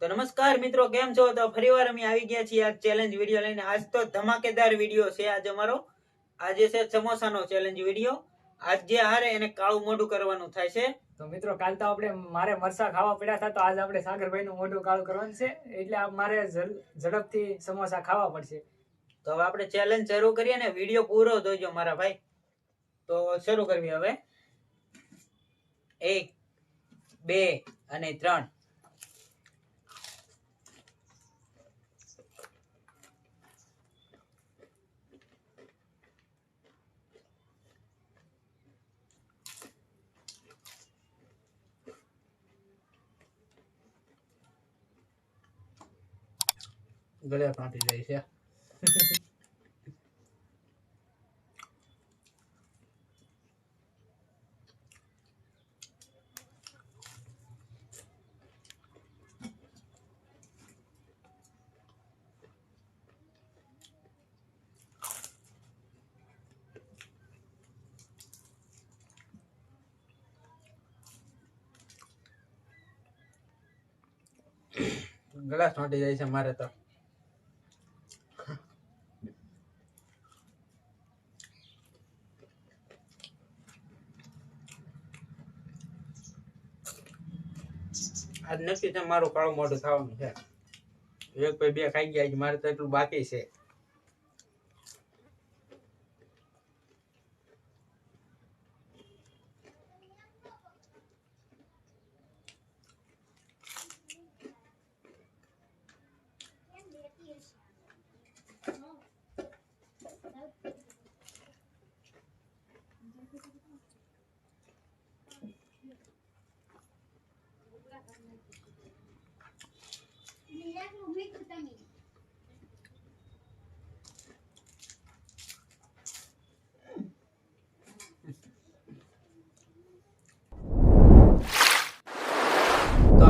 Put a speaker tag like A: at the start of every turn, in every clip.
A: તો નમસ્કાર મિત્રો કેમ છો? તો ફરીવાર અમે આવી ગયા છીએ આ ચેલેન્જ વીડિયો લઈને. આજ તો ધમાકેદાર વીડિયો છે આજ અમારો. આજે છે સમોસાનો ચેલેન્જ વીડિયો આજ જે હારે એને કાળું મોઢું કરવાનું થાય છે.
B: તો મિત્રો કાલ તો આપણે મારે મરસા ખાવા પડ્યા હતા તો આજ આપણે સાગરભાઈ નું મોઢું કાળું કરવાનું છે. એટલે મારે ઝડપથી સમોસા ખાવા પડશે.
A: તો હવે આપણે ચેલેન્જ શરૂ કરીએ ને વીડિયો પૂરો જોઈજો મારા ભાઈ. તો શરૂ કરવી હવે. એક બે અને ત્રણ. ગળે ફાટી જાય છે. ગળા ફાટી જાય છે મારે તો. આજ નક્કી છે મારું કાળું મોઢું થવાનું છે. એક ભાઈ બે ખાઈ ગયા મારે તો એટલું બાકી છે. તો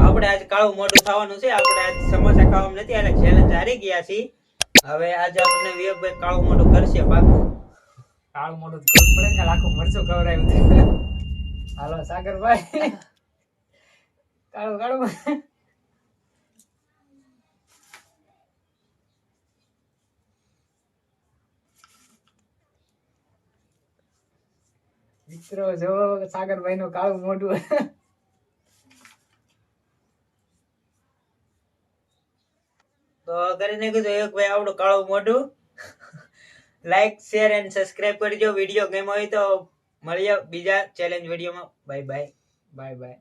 A: આપણે આજ કાળું મોઢું થવાનું છે. આપણે આજ સમોસા ખાવાનું નથી એટલે ચેલેન્જ હારી ગયા છીએ. હવે આજે આપણે વિવેકભાઈ કાળું મોઢું કરશે પાકું.
B: કાળું મોઢું કરવું પડે ને આખું મરચું ખવડાવ્યું. હાલો, સાગરભાઈ. કાળું કાળું મિત્રો જો સાગરભાઈ નું કાળું મોઢું
A: તો કરીને કીધું એક ભાઈ આવડું કાળું મોઢું. લાઈક શેર એન્ડ સબસ્ક્રાઇબ કરજો. વીડિયો ગેમ હોય તો મળીએ બીજા ચેલેન્જ વિડીયોમાં બાય બાય
B: બાય બાય